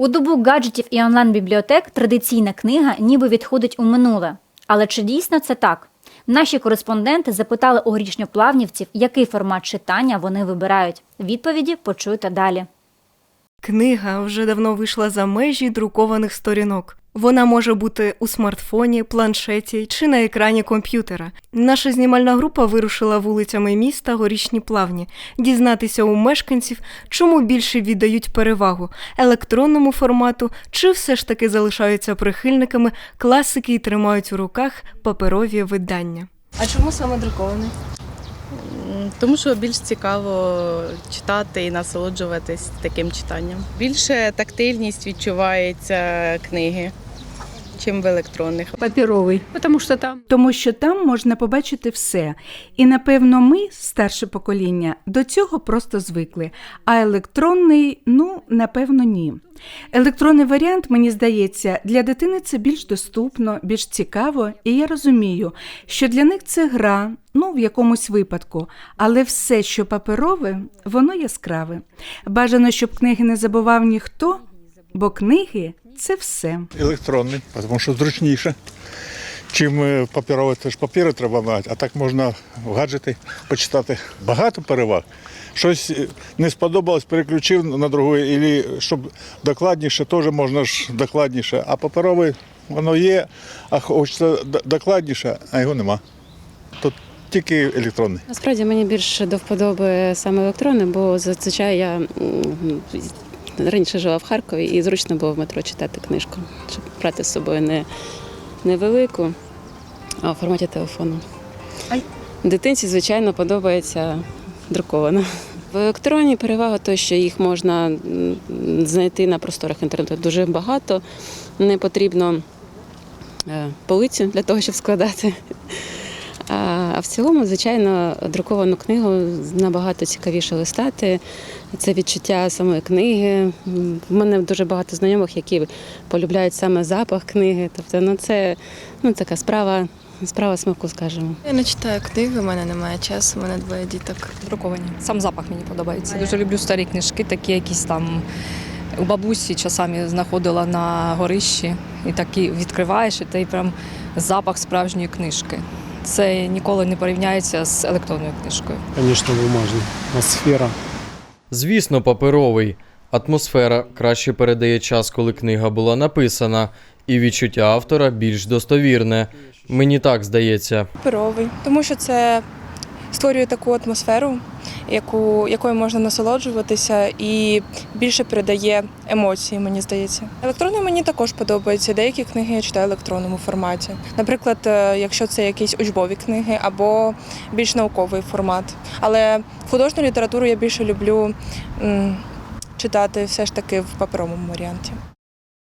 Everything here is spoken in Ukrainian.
У добу гаджетів і онлайн-бібліотек традиційна книга ніби відходить у минуле. Але чи дійсно це так? Наші кореспонденти запитали у грішньоплавнівців, який формат читання вони вибирають. Відповіді почуєте далі. Книга вже давно вийшла за межі друкованих сторінок. Вона може бути у смартфоні, планшеті чи на екрані комп'ютера. Наша знімальна група вирушила вулицями міста Горішні Плавні дізнатися у мешканців, чому більше віддають перевагу електронному формату, чи все ж таки залишаються прихильниками класики і тримають у руках паперові видання. А чому саме друкований? Тому що більш цікаво читати і насолоджуватись таким читанням. Більше тактильність відчувається книги, чим в електронних. паперовий, тому що там тому що там можна побачити все. І напевно, ми, старше покоління, до цього просто звикли. А електронний, ну, напевно, ні. Електронний варіант, мені здається, для дитини це більш доступно, більш цікаво, і я розумію, що для них це гра, ну, в якомусь випадку, але все, що паперове, воно яскраве. Бажано, щоб книги не забував ніхто, бо книги це все. електронний, тому що зручніше. Чим е, паперовий, це ж папіри треба мати, а так можна в гаджети почитати. Багато переваг. Щось е, не сподобалось, переключив на другий, і щоб докладніше, теж можна ж докладніше. А паперовий воно є, а хочеться докладніше, а його нема. Тут тільки електронний. Насправді мені більше до вподоби саме електронне, бо зазвичай я раніше жила в Харкові і зручно було в метро читати книжку, щоб брати з собою не невелику, а в форматі телефону. Дитинці, звичайно, подобається друковано. В електронній перевага то, що їх можна знайти на просторах інтернету дуже багато. Не потрібно е, полиці для того, щоб складати. А а в цілому, звичайно, друковану книгу набагато цікавіше листати. Це відчуття самої книги. В мене дуже багато знайомих, які полюбляють саме запах книги. Тобто, ну це ну, така справа, справа смаку, скажімо. Я не читаю книги, у мене немає часу, у мене двоє діток. друковані. Сам запах мені подобається. Дуже люблю старі книжки, такі якісь там у бабусі часами знаходила на горищі, і такі відкриваєш, і ти прям запах справжньої книжки. Це ніколи не порівняється з електронною книжкою. Звісно, бумажна Атмосфера. Звісно, паперовий. Атмосфера краще передає час, коли книга була написана, і відчуття автора більш достовірне. Мені так здається. Паперовий, тому що це створює таку атмосферу, яку, якою можна насолоджуватися і більше передає емоції, мені здається. Електронний мені також подобається. Деякі книги я читаю в електронному форматі. Наприклад, е, якщо це якісь учбові книги або більш науковий формат. Але художню літературу я більше люблю читати все ж таки в паперовому варіанті.